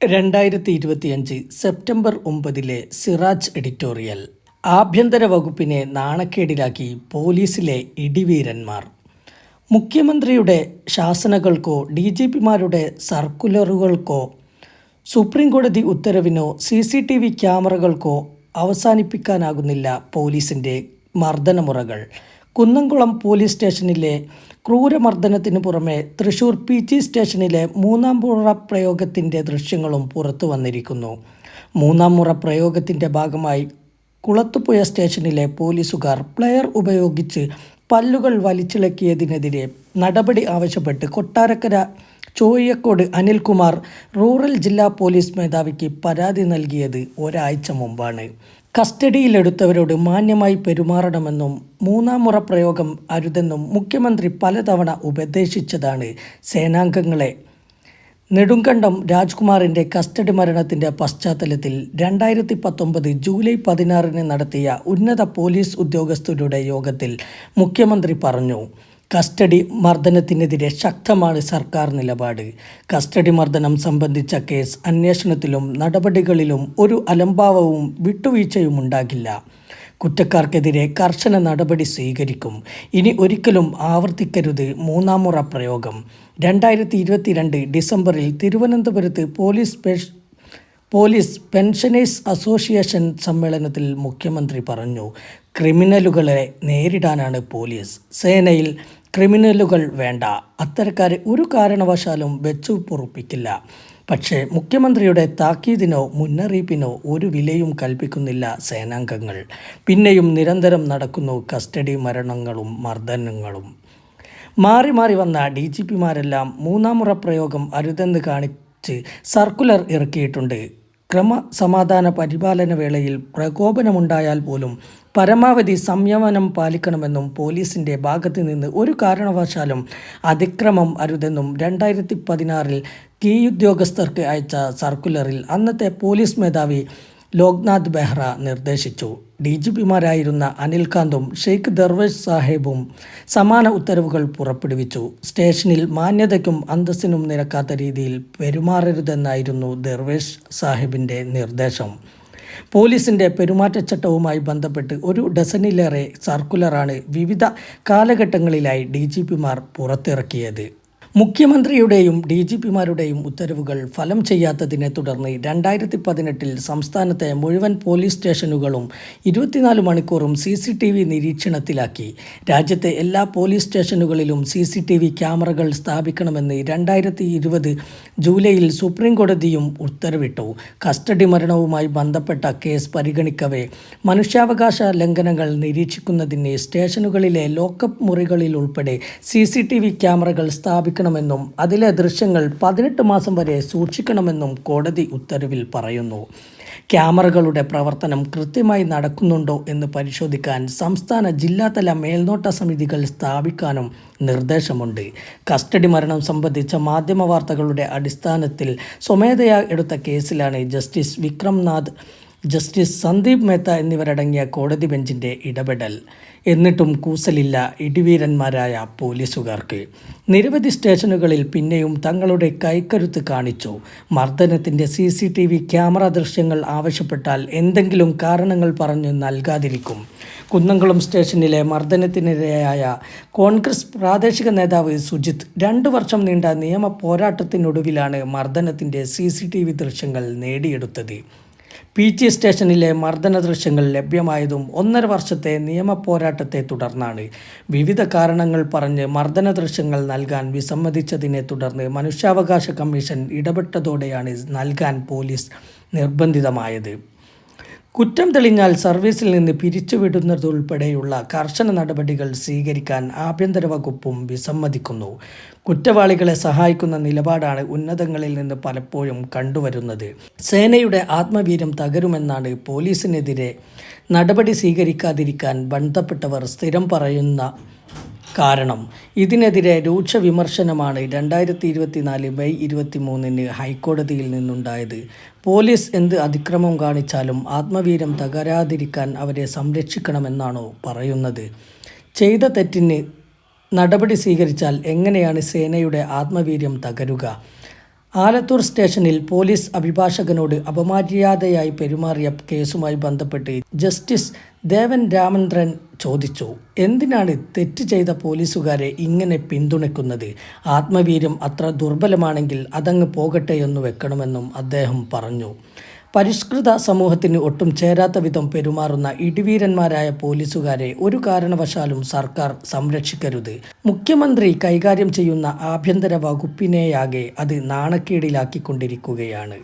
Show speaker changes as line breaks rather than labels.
രണ്ടായിരത്തി ഇരുപത്തിയഞ്ച് September ഒമ്പതിലെ Siraj editorial. ആഭ്യന്തര വകുപ്പിനെ നാണക്കേടിലാക്കി പോലീസിലെ ഇടിവീരന്മാർ. മുഖ്യമന്ത്രിയുടെ ശാസനകൾക്കോ ഡി ജി പിമാരുടെ സർക്കുലറുകൾക്കോ സുപ്രീംകോടതി ഉത്തരവിനോ സി സി ടി വി ക്യാമറകൾക്കോ അവസാനിപ്പിക്കാനാകുന്നില്ല പോലീസിന്റെ മർദ്ദനമുറകൾ. കുന്നംകുളം പോലീസ് സ്റ്റേഷനിലെ ക്രൂരമർദ്ദനത്തിന് പുറമെ തൃശൂർ പി ജി സ്റ്റേഷനിലെ മൂന്നാം മുറ പ്രയോഗത്തിന്റെ ദൃശ്യങ്ങളും പുറത്തു വന്നിരിക്കുന്നു. മൂന്നാം മുറ പ്രയോഗത്തിന്റെ ഭാഗമായി കുളത്തുപുഴ സ്റ്റേഷനിലെ പോലീസുകാർ പ്ലെയർ ഉപയോഗിച്ച് പല്ലുകൾ വലിച്ചിളക്കിയതിനെതിരെ നടപടി ആവശ്യപ്പെട്ട് കൊട്ടാരക്കര ചോയ്യക്കോട് അനിൽകുമാർ റൂറൽ ജില്ലാ പോലീസ് മേധാവിക്ക് പരാതി നൽകിയത് ഒരാഴ്ച മുമ്പാണ്. കസ്റ്റഡിയിലെടുത്തവരോട് മാന്യമായി പെരുമാറണമെന്നും മൂന്നാം മുറ പ്രയോഗം അരുതെന്നും മുഖ്യമന്ത്രി പലതവണ ഉപദേശിച്ചതാണ് സേനാംഗങ്ങളെ. നെടുങ്കണ്ടം രാജ്കുമാറിന്റെ കസ്റ്റഡി മരണത്തിന്റെ പശ്ചാത്തലത്തിൽ രണ്ടായിരത്തി പത്തൊമ്പത് ജൂലൈ പതിനാറിന് നടത്തിയ ഉന്നത പോലീസ് ഉദ്യോഗസ്ഥരുടെ യോഗത്തിൽ മുഖ്യമന്ത്രി പറഞ്ഞു. കസ്റ്റഡി മർദ്ദനത്തിനെതിരെ ശക്തമാണ് സർക്കാർ നിലപാട്. കസ്റ്റഡി മർദ്ദനം സംബന്ധിച്ച കേസ് അന്വേഷണത്തിലും നടപടികളിലും ഒരു അലംഭാവവും വിട്ടുവീഴ്ചയും ഉണ്ടാകില്ല. കുറ്റക്കാർക്കെതിരെ കർശന നടപടി സ്വീകരിക്കും. ഇനി ഒരിക്കലും ആവർത്തിക്കരുത് മൂന്നാമുറ പ്രയോഗം. രണ്ടായിരത്തി ഇരുപത്തിരണ്ട് ഡിസംബറിൽ തിരുവനന്തപുരത്ത് പോലീസ് പോലീസ് പെൻഷനേഴ്സ് അസോസിയേഷൻ സമ്മേളനത്തിൽ മുഖ്യമന്ത്രി പറഞ്ഞു ക്രിമിനലുകളെ നേരിടാനാണ് പോലീസ്. സേനയിൽ ക്രിമിനലുകൾ വേണ്ട. അത്തരക്കാരെ ഒരു കാരണവശാലും വെച്ചു പൊറുപ്പിക്കില്ല. പക്ഷേ മുഖ്യമന്ത്രിയുടെ താക്കീതിനോ മുന്നറിയിപ്പിനോ ഒരു വിലയും കൽപ്പിക്കുന്നില്ല സേനാംഗങ്ങൾ. പിന്നെയും നിരന്തരം നടക്കുന്നു കസ്റ്റഡി മരണങ്ങളും മർദ്ദനങ്ങളും. മാറി മാറി വന്ന ഡി ജി പിമാരെല്ലാം മൂന്നാം മുറ പ്രയോഗം അരുതെന്ന് കാണിച്ച് സർക്കുലർ ഇറക്കിയിട്ടുണ്ട്. ക്രമസമാധാന പരിപാലന വേളയിൽ പ്രകോപനമുണ്ടായാൽ പോലും പരമാവധി സംയമനം പാലിക്കണമെന്നും പോലീസിന്റെ ഭാഗത്ത് നിന്ന് ഒരു കാരണവശാലും അതിക്രമം അരുതെന്നും രണ്ടായിരത്തി പതിനാറിൽ കീഴുദ്യോഗസ്ഥർക്ക് അയച്ച സർക്കുലറിൽ അന്നത്തെ പോലീസ് മേധാവി ലോക്നാഥ് ബെഹ്റ നിർദ്ദേശിച്ചു. ഡി ജി പിമാരായിരുന്ന അനിൽകാന്തും ഷെയ്ഖ് ദർവേഷ് സാഹേബും സമാന ഉത്തരവുകൾ പുറപ്പെടുവിച്ചു. സ്റ്റേഷനിൽ മാന്യതയ്ക്കും അന്തസ്സിനും നിരക്കാത്ത രീതിയിൽ പെരുമാറരുതെന്നായിരുന്നു ദർവേഷ് സാഹിബിന്റെ നിർദ്ദേശം. പോലീസിന്റെ പെരുമാറ്റച്ചട്ടവുമായി ബന്ധപ്പെട്ട് ഒരു ഡസനിലേറെ സർക്കുലറാണ് വിവിധ കാലഘട്ടങ്ങളിലായി ഡി ജി പിമാർ പുറത്തിറക്കിയത്. മുഖ്യമന്ത്രിയുടെയും ഡി ജി പിമാരുടെയും ഉത്തരവുകൾ ഫലം ചെയ്യാത്തതിനെ തുടർന്ന് രണ്ടായിരത്തി പതിനെട്ടിൽ സംസ്ഥാനത്തെ മുഴുവൻ പോലീസ് സ്റ്റേഷനുകളും ഇരുപത്തിനാല് മണിക്കൂറും സി സി ടി വി നിരീക്ഷണത്തിലാക്കി. രാജ്യത്തെ എല്ലാ പോലീസ് സ്റ്റേഷനുകളിലും സി സി ടി വി ക്യാമറകൾ സ്ഥാപിക്കണമെന്ന് രണ്ടായിരത്തി ഇരുപത് ജൂലൈയിൽ സുപ്രീം കോടതിയും ഉത്തരവിട്ടു. കസ്റ്റഡി മരണവുമായി ബന്ധപ്പെട്ട കേസ് പരിഗണിക്കവേ മനുഷ്യാവകാശ ലംഘനങ്ങൾ നിരീക്ഷിക്കുന്നതിന് സ്റ്റേഷനുകളിലെ ലോക്കപ്പ് മുറികളിൽ ഉൾപ്പെടെ സി സി ടി വി ക്യാമറകൾ സ്ഥാപിക്കണമെന്നും അതിലെ ദൃശ്യങ്ങൾ പതിനെട്ട് മാസം വരെ സൂക്ഷിക്കണമെന്നും കോടതി ഉത്തരവിൽ പറയുന്നു. ക്യാമറകളുടെ പ്രവർത്തനം കൃത്യമായി നടക്കുന്നുണ്ടോ എന്ന് പരിശോധിക്കാൻ സംസ്ഥാന ജില്ലാതല മേൽനോട്ട സമിതികൾ സ്ഥാപിക്കാനും നിർദ്ദേശമുണ്ട്. കസ്റ്റഡി മരണം സംബന്ധിച്ച മാധ്യമ വാർത്തകളുടെ അടിസ്ഥാനത്തിൽ സ്വമേധയാ എടുത്ത കേസിലാണ് ജസ്റ്റിസ് വിക്രംനാഥ് ജസ്റ്റിസ് സന്ദീപ് മേത്ത എന്നിവരടങ്ങിയ കോടതി ബെഞ്ചിന്റെ ഇടപെടൽ. എന്നിട്ടും കൂസലില്ല ഇടിവീരന്മാരായ പോലീസുകാർക്ക്. നിരവധി സ്റ്റേഷനുകളിൽ പിന്നെയും തങ്ങളുടെ കൈക്കരുത്ത് കാണിച്ചു. മർദ്ദനത്തിന്റെ C C T V camera ദൃശ്യങ്ങൾ ആവശ്യപ്പെട്ടാൽ എന്തെങ്കിലും കാരണങ്ങൾ പറഞ്ഞു നൽകാതിരിക്കും. കുന്നംകുളം സ്റ്റേഷനിലെ മർദ്ദനത്തിനിരയായ കോൺഗ്രസ് പ്രാദേശിക നേതാവ് സുജിത് രണ്ടു വർഷം നീണ്ട നിയമ പോരാട്ടത്തിനൊടുവിലാണ് മർദ്ദനത്തിന്റെ സി സി ടി വി ദൃശ്യങ്ങൾ നേടിയെടുത്തത്. പി ജി സ്റ്റേഷനിലെ മർദ്ദന ദൃശ്യങ്ങൾ ലഭ്യമായതും ഒന്നര വർഷത്തെ നിയമ പോരാട്ടത്തെ തുടർന്നാണ്. വിവിധ കാരണങ്ങൾ പറഞ്ഞ് മർദ്ദന ദൃശ്യങ്ങൾ നൽകാൻ വിസമ്മതിച്ചതിനെ തുടർന്ന് മനുഷ്യാവകാശ കമ്മീഷൻ ഇടപെട്ടതോടെയാണ് നൽകാൻ പോലീസ് നിർബന്ധിതമായത്. കുറ്റം തെളിഞ്ഞാൽ സർവീസിൽ നിന്ന് പിരിച്ചുവിടുന്നതുൾപ്പെടെയുള്ള കർശന നടപടികൾ സ്വീകരിക്കാൻ ആഭ്യന്തര വകുപ്പും വിസമ്മതിക്കുന്നു. കുറ്റവാളികളെ സഹായിക്കുന്ന നിലപാടാണ് ഉന്നതങ്ങളിൽ നിന്ന് പലപ്പോഴും കണ്ടുവരുന്നത്. സേനയുടെ ആത്മവീര്യം തകരുമെന്നാണ് പോലീസിനെതിരെ നടപടി സ്വീകരിക്കാതിരിക്കാൻ ബന്ധപ്പെട്ടവർ സ്ഥിരം പറയുന്ന കാരണം. ഇതിനെതിരെ രൂക്ഷ വിമർശനമാണ് രണ്ടായിരത്തി ഇരുപത്തിനാല് മെയ് ഇരുപത്തി മൂന്നിന് ഹൈക്കോടതിയിൽ നിന്നുണ്ടായത്. പോലീസ് എന്ത് അതിക്രമം കാണിച്ചാലും ആത്മവീരം തകരാതിരിക്കാൻ അവരെ സംരക്ഷിക്കണമെന്നാണോ പറയുന്നത്. ചെയ്ത തെറ്റിന് നടപടി സ്വീകരിച്ചാൽ എങ്ങനെയാണ് സേനയുടെ ആത്മവീര്യം തകരുക? ആലത്തൂർ സ്റ്റേഷനിൽ പോലീസ് അഭിഭാഷകനോട് അപമര്യാദയായി പെരുമാറിയ കേസുമായി ബന്ധപ്പെട്ട് ജസ്റ്റിസ് ദേവൻ രാമചന്ദ്രൻ ചോദിച്ചു എന്തിനാണ് തെറ്റ് ചെയ്ത പോലീസുകാരെ ഇങ്ങനെ പിന്തുണയ്ക്കുന്നത്? ആത്മവീര്യം അത്ര ദുർബലമാണെങ്കിൽ അതങ്ങ് പോകട്ടെ എന്ന് വെക്കണമെന്നും അദ്ദേഹം പറഞ്ഞു. പരിഷ്കൃത സമൂഹത്തിന് ഒട്ടും ചേരാത്ത വിധം പെരുമാറുന്ന ഇടിവീരന്മാരായ പോലീസുകാരെ ഒരു കാരണവശാലും സർക്കാർ സംരക്ഷിക്കരുത്. മുഖ്യമന്ത്രി കൈകാര്യം ചെയ്യുന്ന ആഭ്യന്തര വകുപ്പിനെയാകെ അത് നാണക്കേടിലാക്കിക്കൊണ്ടിരിക്കുകയാണ്.